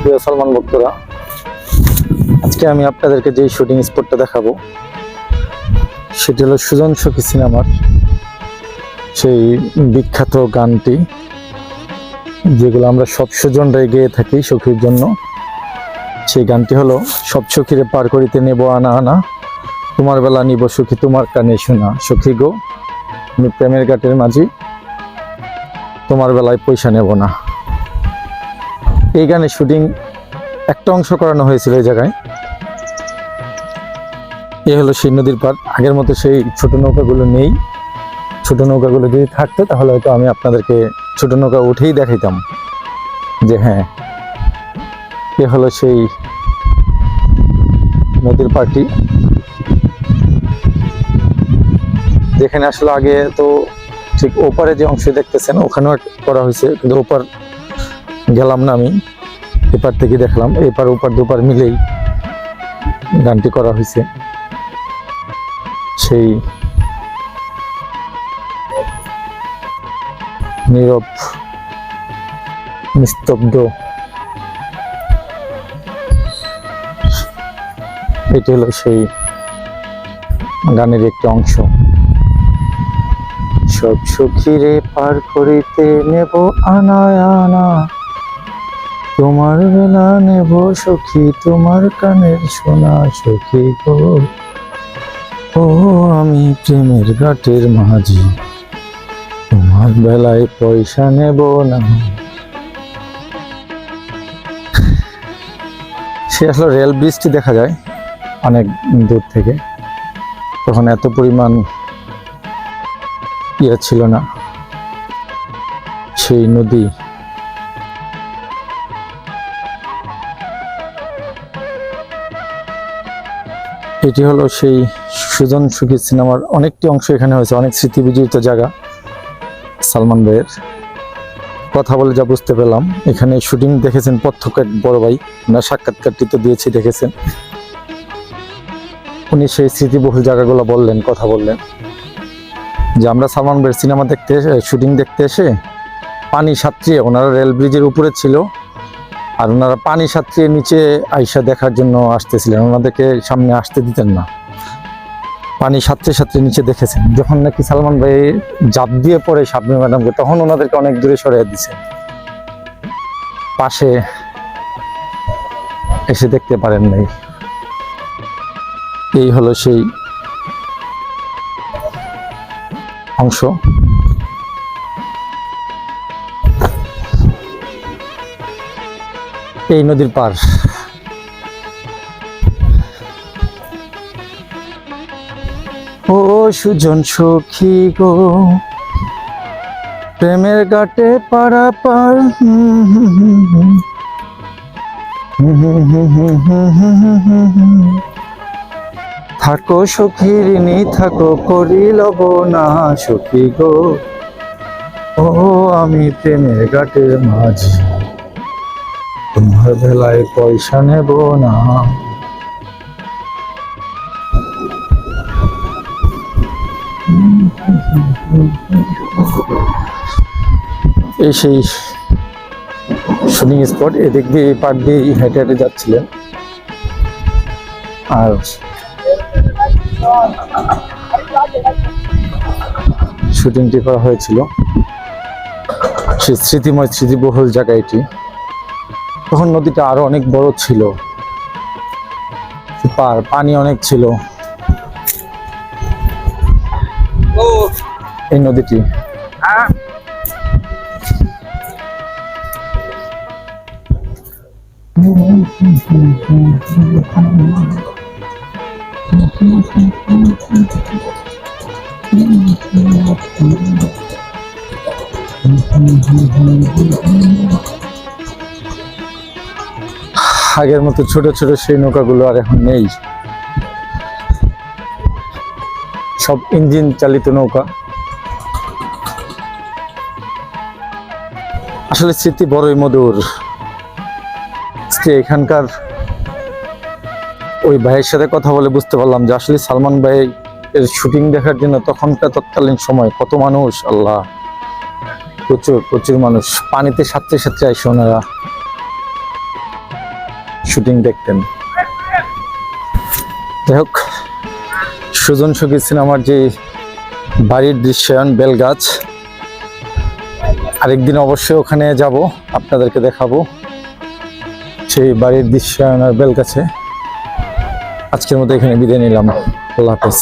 প্রিয় সলমান ভক্তরা, আজকে আমি আপনাদেরকে যে শুটিং স্পটটা দেখাবো, সেটি হলো সুজন সখী সিনেমার সেই বিখ্যাত গানটি, যেগুলো আমরা সব সুজনরাই গেয়ে থাকি সখীর জন্য। সেই গানটি হলো, সব সখীরে পার করিতে নেব আনা আনা, তোমার বেলা নিব সখী তোমার কানে শোনা। সখী গো, আমি প্রেমের ঘাটের মাঝি, তোমার বেলায় পয়সা নেব না। এই গানের শুটিং একটা অংশ করানো হয়েছিল এই জায়গায়। এ হলো সেই নদীর পার আগের মতো সেই ছোট নৌকাগুলো নেই। ছোট নৌকাগুলো যদি থাকতো, তাহলে হয়তো আমি আপনাদেরকে ছোট নৌকা উঠেই দেখাইতাম যে হ্যাঁ এ হলো সেই নদীর পাড়টি। যেখানে আসলে আগে তো ঠিক ওপারে যে অংশ দেখতেছেন, ওখানেও করা হয়েছে। কিন্তু ওপার গেলাম না আমি। এপার থেকে দেখলাম, এপার ওপার দুপার মিলেই গানটি করা হয়েছে। সেই নীরব, নিস্তব্ধ এটি হলো সেই গানের একটি অংশ। সব সুখীরে পার করিতে নেব আনায় আনা তোমার বেলা নেব সখী, তোমার কানের সোনা সখী গো। ও, আমি প্রেমের ঘাটের মাঝি, তোমার বেলায় পয়সা নেব না। সে আসলে রেল ব্রিজটি দেখা যায় অনেক দূর থেকে। তখন এত পরিমাণ ইয়ে ছিল না। সেই নদী এটি হলো সেই সুজন সুখী সিনেমার অনেকটি অংশ এখানে হয়েছে, অনেক স্মৃতি বিজড়িত জায়গা। সালমান ভাইয়ের কথা বলে যা বুঝতে পেলাম, এখানে শুটিং দেখেছেন প্রত্যক্ষ এক বড় ভাই আমরা সাক্ষাৎকারটি তো দিয়েছি, দেখেছেন। উনি সেই স্মৃতিবহুল জায়গাগুলো বললেন, কথা বললেন। যে আমরা সালমান ভাইয়ের সিনেমা দেখতে এসে, শুটিং দেখতে এসে পানি সাঁতরিয়ে, ওনারা রেল ব্রিজের উপরে ছিল আর ওনারা পানি সাঁতরিয়ে নিচে আইসা দেখার জন্য আসতেছিলেন। ওনাদেরকে সামনে আসতে দিতেন না। পানি সাঁতরে সাঁতরে নিচে দেখেছেন। যখন নাকি সালমান ভাই জাপ দিয়ে পড়ে শাবনী ম্যাডামকে, তখন ওনাদেরকে অনেক দূরে সরিয়ে দিছে। পাশে এসে দেখতে পারেন নাই। এই হলো সেই অংশ। এই নদীর পার। ও সুজন সখী গো, প্রেমের ঘাটে পাড়া পার থাকো সখী ঋণী, থাকো করি লব না সখী গো। ও আমি প্রেমের ঘাটের মাঝ। তোমার বেলায় পয়সা নেব না। এই সেই শুটিং স্পট, এদিক দিয়ে এই পার দিয়ে হেঁটে হেঁটে যাচ্ছিলেন। আর শুটিংটি করা হয়েছিল। সেই স্মৃতিময় স্মৃতিবহুল জায়গা এটি তখন নদীটা আরও অনেক বড় ছিল। পার পানি অনেক ছিল। এই নদীটি। আগের মতো ছোট ছোট সেই নৌকাগুলো আর এখন নেই। সব ইঞ্জিন চালিত নৌকা। আসলে স্মৃতি বড়ই মধুর। এখানকার ওই ভাইয়ের সাথে কথা বলে বুঝতে পারলাম যে আসলে সালমান ভাই এর শুটিং দেখার জন্য তখনকার তৎকালীন সময় কত মানুষ, আল্লাহ। প্রচুর প্রচুর মানুষ। পানিতে সাঁতরে সাঁতরে আসে ওনারা। শুটিং দেখতেন। যাই হোক, সুজন সখী সিনেমার যে বাড়ির দৃশ্যায়ন বেলগাছ, আরেকদিন অবশ্যই ওখানে যাব, আপনাদেরকে দেখাবো। সেই বাড়ির দৃশ্যায়ন আর বেলগাছে। আজকের মতো এখানে বিদায় নিলাম। আল্লাহ হাফেজ।